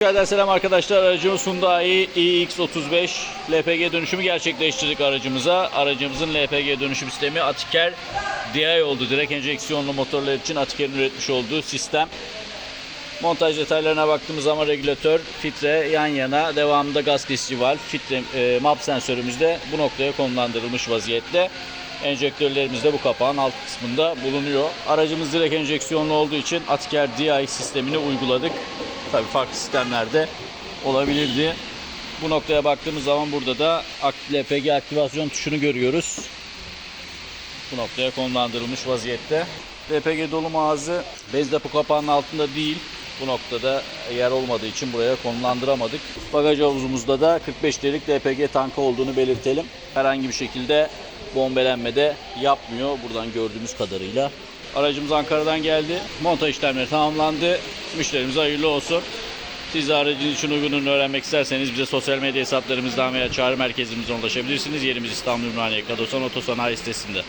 Tekrardan selam arkadaşlar. Aracımız Hyundai iX35 LPG dönüşümü gerçekleştirdik aracımıza. Aracımızın LPG dönüşüm sistemi Atiker DI oldu. Direkt enjeksiyonlu motorlar için Atiker'in üretmiş olduğu sistem. Montaj detaylarına baktığımız zaman regülatör, filtre yan yana, devamında gaz kesici valv, filtre, e, map sensörümüz de bu noktaya konumlandırılmış vaziyette. Enjektörlerimiz de bu kapağın alt kısmında bulunuyor. Aracımız direkt enjeksiyonlu olduğu için Atiker DI sistemini uyguladık. Tabii farklı sistemlerde olabilirdi. Bu noktaya baktığımız zaman burada da LPG aktivasyon tuşunu görüyoruz. Bu noktaya konumlandırılmış vaziyette. LPG dolum ağzı bez depo kapağının altında değil. Bu noktada yer olmadığı için buraya konumlandıramadık. Bagaj havuzumuzda da 45 litrelik LPG tankı olduğunu belirtelim. Herhangi bir şekilde bombelenme de yapmıyor buradan gördüğümüz kadarıyla. Aracımız Ankara'dan geldi. Montaj işlemleri tamamlandı. Müşterimize hayırlı olsun. Siz de için uygununu öğrenmek isterseniz bize sosyal medya hesaplarımızdan veya çağrı merkezimizden ulaşabilirsiniz. Yerimiz İstanbul Ümraniye Kadosan Otosanayi sitesinde.